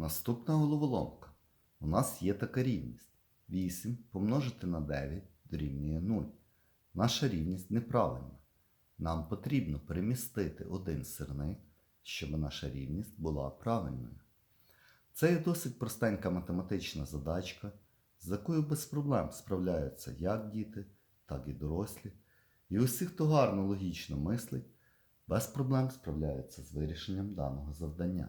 Наступна головоломка. У нас є така рівність. 8 помножити на 9 дорівнює 0. Наша рівність неправильна. Нам потрібно перемістити один сирник, щоб наша рівність була правильною. Це є досить простенька математична задачка, з якою без проблем справляються як діти, так і дорослі. І усі, хто гарно логічно мислить, без проблем справляються з вирішенням даного завдання.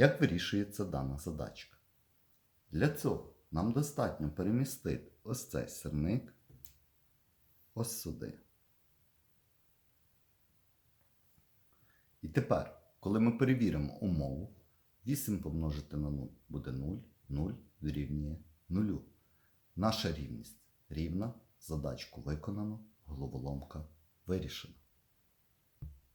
Як вирішується дана задачка? Для цього нам достатньо перемістити ось цей сирник ось сюди. І тепер, коли ми перевіримо умову, 8 помножити на 0 буде 0, 0 дорівнює 0. Наша рівність рівна, задачку виконано, головоломка вирішена.